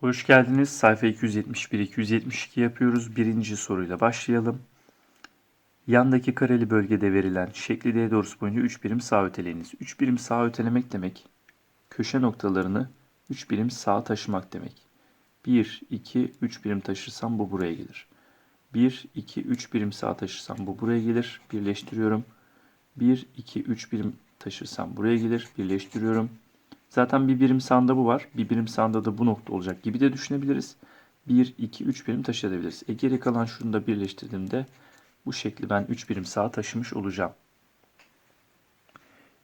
Hoş geldiniz. Sayfa 271-272 yapıyoruz. Birinci soruyla başlayalım. Yandaki kareli bölgede verilen şekli D doğrusu boyunca 3 birim sağ öteleyiniz. 3 birim sağ ötelemek demek köşe noktalarını 3 birim sağa taşımak demek. 1, 2, 3 birim taşırsam bu buraya gelir. 1, 2, 3 birim sağa taşırsam bu buraya gelir. Birleştiriyorum. 1, 2, 3 birim taşırsam buraya gelir. Birleştiriyorum. Zaten bir birim sağında bu var. Bir birim sağında da bu nokta olacak gibi de düşünebiliriz. 1, 2, 3 birim taşıyabiliriz. E geri kalan şunu da birleştirdiğimde bu şekli ben 3 birim sağa taşımış olacağım.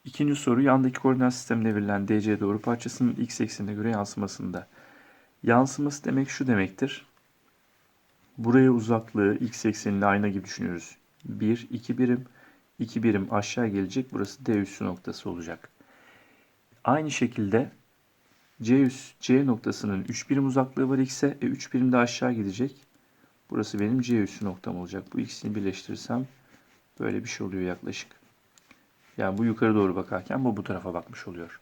İkinci soru yandaki koordinat sistemine verilen DC doğru parçasının x eksenine göre yansımasında. Yansıması demek şu demektir. Buraya uzaklığı x ekseninde ayna gibi düşünüyoruz. 1, 2 birim, 2 birim aşağı gelecek. Burası D üssü noktası olacak. Aynı şekilde C, üs, C noktasının 3 birim uzaklığı var x'e. E 3 birim de aşağı gidecek. Burası benim C üssü noktam olacak. Bu ikisini birleştirirsem böyle bir şey oluyor yaklaşık. Yani bu yukarı doğru bakarken bu bu tarafa bakmış oluyor.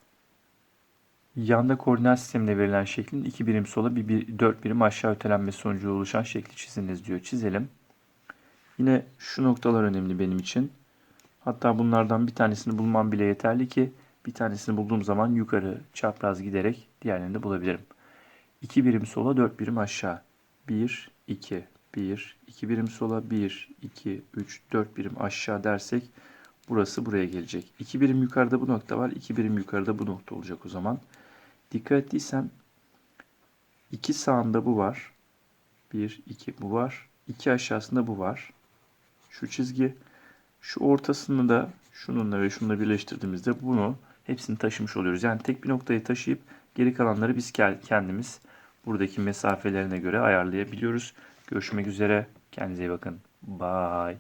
Yanda koordinat sistemine verilen şeklin 2 birim sola bir, bir 4 birim aşağı ötelenmesi sonucu oluşan şekli çiziniz diyor. Çizelim. Yine şu noktalar önemli benim için. Hatta bunlardan bir tanesini bulmam bile yeterli ki bir tanesini bulduğum zaman yukarı çapraz giderek diğerlerini de bulabilirim. 2 birim sola 4 birim aşağı. 1, 2, 1, 2 birim sola 1, 2, 3, 4 birim aşağı dersek burası buraya gelecek. 2 birim yukarıda bu nokta var. 2 birim yukarıda bu nokta olacak o zaman. Dikkat ettiysen 2 sağında bu var. 1, 2 bu var. 2 aşağısında bu var. Şu çizgi. Şu ortasını da şununla ve şununla birleştirdiğimizde bunu hepsini taşımış oluyoruz. Yani tek bir noktayı taşıyıp geri kalanları biz kendimiz buradaki mesafelerine göre ayarlayabiliyoruz. Görüşmek üzere. Kendinize iyi bakın. Bye.